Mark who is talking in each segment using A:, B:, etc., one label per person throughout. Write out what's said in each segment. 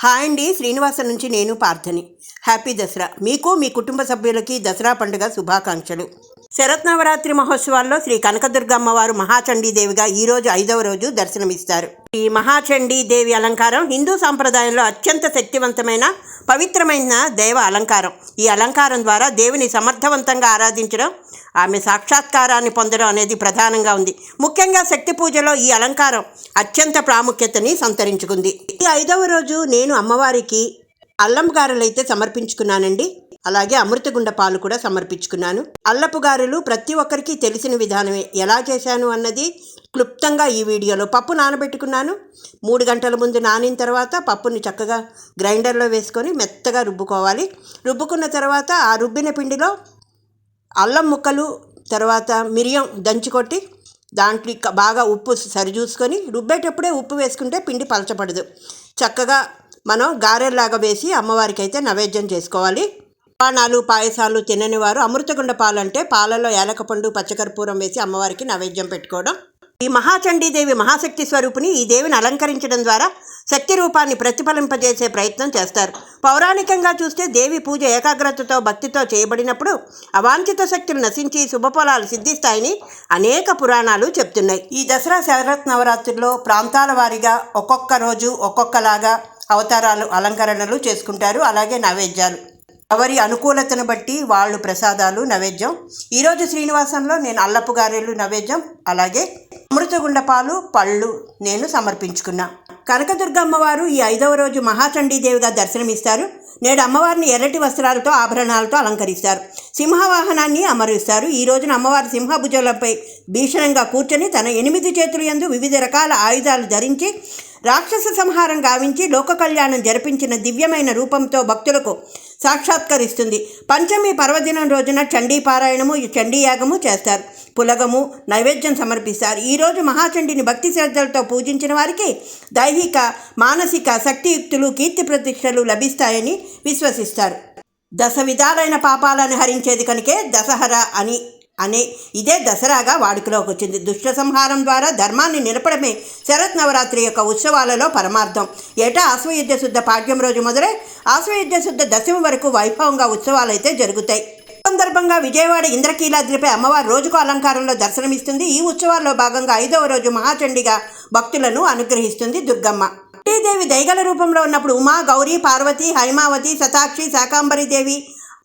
A: Hi అండి శ్రీనివాస నుంచి నేను పార్థని. హ్యాపీ దసరా. మీకు మీ కుటుంబ సభ్యులకి దసరా పండుగ శుభాకాంక్షలు. శరత్నవరాత్రి మహోత్సవాల్లో శ్రీ కనకదుర్గ అమ్మవారు మహాచండీదేవిగా ఈరోజు ఐదవ రోజు దర్శనమిస్తారు. ఈ మహాచండీ దేవి అలంకారం హిందూ సాంప్రదాయంలో అత్యంత శక్తివంతమైన పవిత్రమైన దేవ అలంకారం. ఈ అలంకారం ద్వారా దేవిని సమర్థవంతంగా ఆరాధించడం ఆమె సాక్షాత్కారాన్ని పొందడం అనేది ప్రధానంగా ఉంది. ముఖ్యంగా శక్తి పూజలో ఈ అలంకారం అత్యంత ప్రాముఖ్యతని సంతరించుకుంది. ఈ ఐదవ రోజు నేను అమ్మవారికి అల్లం గారెలు సమర్పించుకున్నానండి. అలాగే అమృతగుండ పాలు కూడా సమర్పించుకున్నాను. అల్లపు గారెలు ప్రతి ఒక్కరికి తెలిసిన విధానమే. ఎలా చేశాను అన్నది క్లుప్తంగా ఈ వీడియోలో పప్పు నానబెట్టుకున్నాను. మూడు గంటల ముందు నానిన తర్వాత పప్పుని చక్కగా గ్రైండర్లో వేసుకొని మెత్తగా రుబ్బుకోవాలి. రుబ్బుకున్న తర్వాత ఆ రుబ్బిన పిండిలో అల్లం ముక్కలు తర్వాత మిరియం దంచుకొట్టి దాంట్లో బాగా ఉప్పు సరిచూసుకొని రుబ్బేటప్పుడే ఉప్పు వేసుకుంటే పిండి పలచపడదు చక్కగా మనం గారెల్లాగా వేసి అమ్మవారికి అయితే నైవేద్యం చేసుకోవాలి. పానాలు పాయసాలు తినని వారు అమృతగుండ పాలంటే పాలలో ఏలకపండు పచ్చకర్పూరం వేసి అమ్మవారికి నైవేద్యం పెట్టుకోవడం. ఈ మహాచండీదేవి మహాశక్తి స్వరూపిణి ఈ దేవిని అలంకరించడం ద్వారా శక్తి రూపాన్ని ప్రతిఫలింపజేసే ప్రయత్నం చేస్తారు. పౌరాణికంగా చూస్తే దేవి పూజ ఏకాగ్రతతో భక్తితో చేయబడినప్పుడు అవాంఛిత శక్తులు నశించి శుభఫలాలు సిద్ధిస్తాయని అనేక పురాణాలు చెప్తున్నాయి. ఈ దసరా శరత్ నవరాత్రుల్లో ప్రాంతాల వారీగా ఒక్కొక్క రోజు ఒక్కొక్కలాగా అవతారాలు అలంకరణలు చేసుకుంటారు. అలాగే నైవేద్యాలు. ఎవరి అనుకూలతను బట్టి వాళ్ళు ప్రసాదాలు నైవేద్యం. ఈరోజు శ్రీనివాసంలో నేను అల్లపు గారెలు నైవేద్యం అలాగే అమృతగుండ పాలు పళ్ళు నేను సమర్పించుకున్నా. కనకదుర్గ అమ్మవారు ఈ ఐదవ రోజు మహాచండీదేవిగా దర్శనమిస్తారు. నేడు అమ్మవారిని ఎర్రటి వస్త్రాలతో ఆభరణాలతో అలంకరిస్తారు. సింహవాహనాన్ని అమరుస్తారు. ఈ రోజున అమ్మవారి సింహభుజాలపై భీషణంగా కూర్చొని తన ఎనిమిది చేతులు యందు వివిధ రకాల ఆయుధాలు ధరించి రాక్షస సంహారం గావించి లోక కళ్యాణం జరిపించిన దివ్యమైన రూపంతో భక్తులకు సాక్షాత్కరిస్తుంది. పంచమి పర్వదినం రోజున చండీ పారాయణము చండీయాగము చేస్తారు. పులగము నైవేద్యం సమర్పిస్తారు. ఈరోజు మహాచండిని భక్తి శ్రద్ధలతో పూజించిన వారికి దైహిక మానసిక శక్తియుక్తులు కీర్తి ప్రతిష్టలు లభిస్తాయని విశ్వసిస్తారు. దశ విధాలైన పాపాలను హరించేది కనుకే దశహర అని అనే ఇదే దసరాగా వాడుకలోకి వచ్చింది. దుష్ట సంహారం ద్వారా ధర్మాన్ని నిలపడమే శరత్ నవరాత్రి యొక్క ఉత్సవాలలో పరమార్థం. ఏటా ఆశ్వయుద్ధ శుద్ధ పాడ్యం రోజు మొదలై ఆశ్వయుద్ధ శుద్ధ దశమి వరకు వైభవంగా ఉత్సవాలు అయితే జరుగుతాయి. ఈ సందర్భంగా విజయవాడ ఇంద్రకీలాద్రిపై అమ్మవారు రోజుకు అలంకారంలో దర్శనమిస్తుంది. ఈ ఉత్సవాల్లో భాగంగా ఐదవ రోజు మహాచండిగా భక్తులను అనుగ్రహిస్తుంది దుర్గమ్మ. దేవి దైగల రూపంలో ఉన్నప్పుడు ఉమా గౌరీ పార్వతి హైమావతి శతాక్షి శాకాంబరి దేవి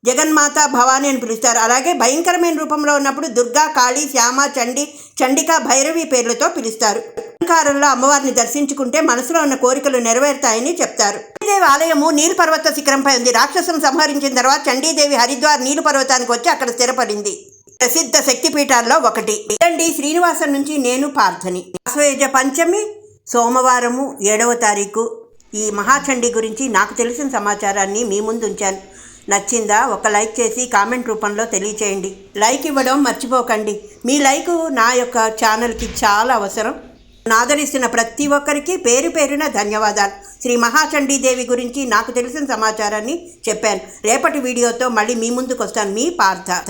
A: జగన్మాత భవాని అని పిలుస్తారు. అలాగే భయంకరమైన రూపంలో ఉన్నప్పుడు దుర్గా కాళీ శ్యామ చండి చండిక భైరవి పేర్లతో పిలుస్తారు. అలంకారంలో అమ్మవారిని దర్శించుకుంటే మనసులో ఉన్న కోరికలు నెరవేరుతాయని చెప్తారు. చండీదేవి ఆలయము నీలపర్వత శిఖరంపై ఉంది. రాక్షసం సంహరించిన తర్వాత చండీదేవి హరిద్వార్ నీలపర్వతానికి వచ్చి అక్కడ స్థిరపడింది. ప్రసిద్ధ శక్తిపీఠాల్లో ఒకటి. ఇదండి శ్రీనివాసం నుంచి నేను పార్థని. ఆశ్వయుజ పంచమి సోమవారము ఏడవ తారీఖు. ఈ మహాచండీ గురించి నాకు తెలిసిన సమాచారాన్ని మీ ముందు ఉంచాను. నచ్చిందా ఒక లైక్ చేసి కామెంట్ రూపంలో తెలియచేయండి. లైక్ ఇవ్వడం మర్చిపోకండి. మీ లైక్ నా యొక్క ఛానల్కి చాలా అవసరం. నాదరిస్తున్న ప్రతి ఒక్కరికి పేరు పేరున ధన్యవాదాలు. శ్రీ మహాచండీదేవి గురించి నాకు తెలిసిన సమాచారాన్ని చెప్పాను రేపటి వీడియోతో మళ్ళీ మీ ముందుకు వస్తాను. మీ పార్థ